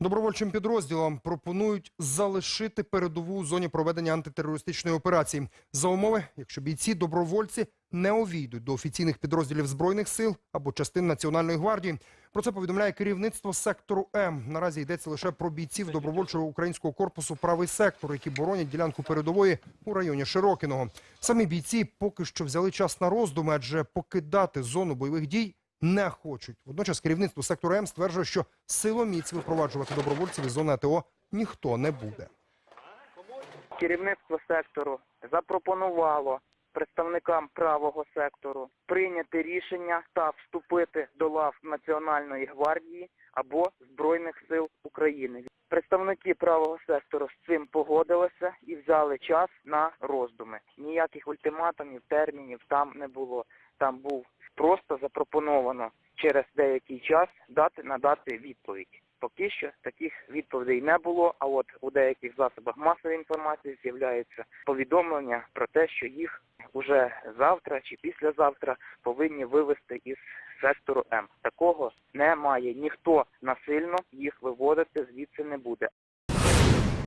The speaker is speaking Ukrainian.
Добровольчим підрозділам пропонують залишити передову у зоні проведення антитерористичної операції за умови, якщо бійці добровольці не увійдуть до офіційних підрозділів збройних сил або частин Національної гвардії. Про це повідомляє керівництво сектору М. Наразі йдеться лише про бійців добровольчого українського корпусу правий сектор, які боронять ділянку передової у районі Широкіного. Самі бійці поки що взяли час на роздуми, адже покидати зону бойових дій не хочуть. Водночас керівництво сектору М стверджує, що силоміць випроваджувати добровольців із зони АТО ніхто не буде. Керівництво сектору запропонувало представникам правого сектору прийняти рішення та вступити до лав Національної гвардії або Збройних сил України. Представники правого сектору з цим погодилися і взяли час на роздуми. Ніяких ультиматумів, термінів там не було. Там був просто запропоновано через деякий час дати надати відповідь. Поки що таких відповідей не було. А от у деяких засобах масової інформації з'являються повідомлення про те, що їх уже завтра чи післязавтра повинні вивести із сектору М. Такого немає. Ніхто насильно їх виводити звідси не буде.